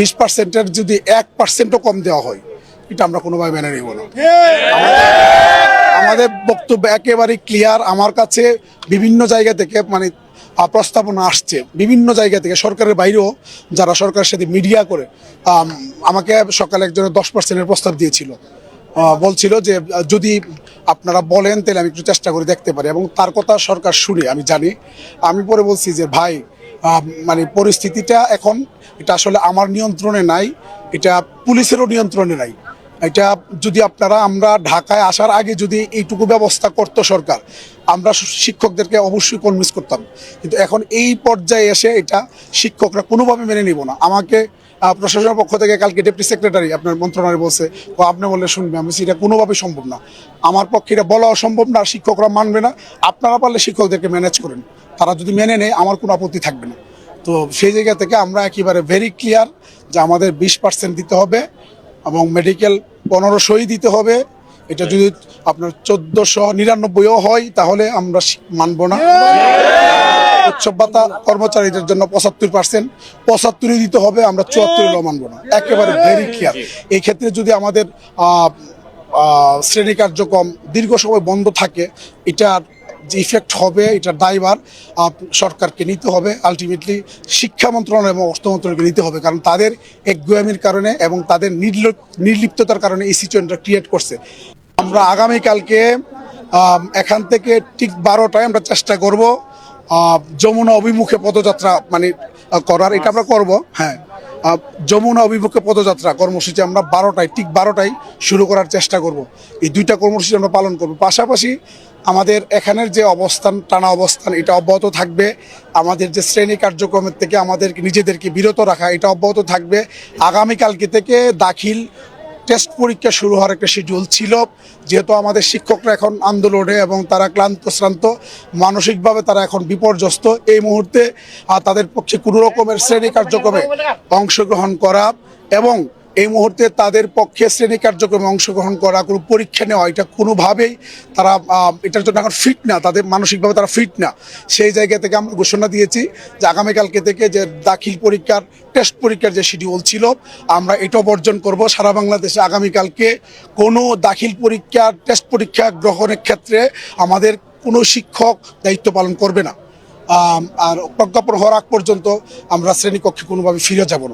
বিশ পার্সেন্টের যদি এক পার্সেন্টও কম দেওয়া হয়, এটা আমরা কোনোভাবে মেনে নিব না। আমাদের বক্তব্য একেবারে ক্লিয়ার আমার কাছে বিভিন্ন জায়গা থেকে মানে প্রস্তাবনা আসছে। বিভিন্ন জায়গা থেকে, সরকারের বাইরেও যারা সরকারের সাথে মিডিয়া করে আমাকে সকালে একজনের দশ পার্সেন্টের প্রস্তাব দিয়েছিল। বলছিল যে, যদি আপনারা বলেন, তাহলে আমি একটু চেষ্টা করে দেখতে পারি। এবং তার কথা সরকার শুনে, আমি জানি। আমি পরে বলছি যে, ভাই মানে পরিস্থিতিটা এখন, এটা আসলে আমার নিয়ন্ত্রণে নাই, এটা পুলিশেরও নিয়ন্ত্রণে নাই। এটা যদি আপনারা, আমরা ঢাকায় আসার আগে যদি এইটুকু ব্যবস্থা করতো সরকার, আমরা শিক্ষকদেরকে অবশ্যই কনভিন্স করতাম। কিন্তু এখন এই পর্যায়ে এসে এটা শিক্ষকরা কোনোভাবে মেনে নিব না। আমাকে প্রশাসনের পক্ষ থেকে কালকে ডেপুটি সেক্রেটারি, আপনার মন্ত্রণালয় বলছে, ও, আপনি বললে শুনবে, আমি এটা কোনোভাবেই সম্ভব না। আমার পক্ষে এটা বলা অসম্ভব না শিক্ষকরা মানবে না। আপনারা পারলে শিক্ষকদেরকে ম্যানেজ করেন। তারা যদি মেনে নেয়, আমার কোনো আপত্তি থাকবে না। তো সেই জায়গা থেকে আমরা একেবারে ভেরি ক্লিয়ার যে আমাদের বিশ পার্সেন্ট দিতে হবে এবং মেডিকেল পনেরোশোই দিতে হবে। এটা যদি আপনার চোদ্দশো নিরানব্বইও হয়, তাহলে আমরা মানব না। উৎসব ভাতা কর্মচারীদের জন্য পঁচাত্তর পার্সেন্ট পঁচাত্তরই দিতে হবে, আমরা চুয়াত্তরও মানবো না। একেবারে ভেরি ক্লিয়ার এই ক্ষেত্রে যদি আমাদের শ্রেণি কার্যক্রম দীর্ঘ সময় বন্ধ থাকে, এটার যে ইফেক্ট হবে এটা দায়ভার আহ, সরকারকে নিতে হবে। আলটিমেটলি শিক্ষা মন্ত্রণালয় এবং অর্থ মন্ত্রণালয়কে নিতে হবে কারণ তাদের একগুয়ামির কারণে এবং তাদের নির্ল- নির্লিপ্ততার কারণে এই সিচুয়েশনটা ক্রিয়েট করছে। আমরা আগামীকালকে এখান থেকে ঠিক বারোটায় আমরা চেষ্টা করব যমুনা অভিমুখে পদযাত্রা মানে করার। এটা আমরা করব হ্যাঁ। যমুনা অভিমুখে পদযাত্রা কর্মসূচি আমরা বারোটায় ঠিক বারোটায় শুরু করার চেষ্টা করব। এই দুইটা কর্মসূচি আমরা পালন করব। পাশাপাশি আমাদের এখানের যে অবস্থান, টানা অবস্থান, এটা অব্যাহত থাকবে। আমাদের যে শ্রেণি কার্যক্রমের থেকে আমাদেরকে, নিজেদেরকে বিরত রাখা, এটা অব্যাহত থাকবে। আগামীকালকে থেকে দাখিল টেস্ট পরীক্ষা শুরু হওয়ার একটা শিডিউল ছিল। যেহেতু আমাদের শিক্ষকরা এখন আন্দোলনে এবং তারা ক্লান্ত, শ্রান্ত, মানসিকভাবে তারা এখন বিপর্যস্ত, এই মুহূর্তে তাদের পক্ষে কোনো রকমের শ্রেণি কার্যক্রমে অংশগ্রহণ করা এবং এই মুহূর্তে তাদের পক্ষে শ্রেণি কার্যক্রমে অংশগ্রহণ করা, কোনো পরীক্ষা নেওয়া, এটা কোনোভাবেই তারা এটার জন্য এখন ফিট না, তাদের মানসিকভাবে তারা ফিট না। সেই জায়গা থেকে আমরা ঘোষণা দিয়েছি যে আগামীকালকে থেকে যে দাখিল পরীক্ষার টেস্ট পরীক্ষার যে শিডিউল ছিল, আমরা এটাও বর্জন করব। সারা বাংলাদেশে আগামীকালকে কোনো দাখিল পরীক্ষার টেস্ট পরীক্ষা গ্রহণের ক্ষেত্রে আমাদের কোনো শিক্ষক দায়িত্ব পালন করবে না। আর প্রজ্ঞাপন হওয়ার আগ পর্যন্ত আমরা শ্রেণীকক্ষে কোনোভাবে ফিরে যাব না।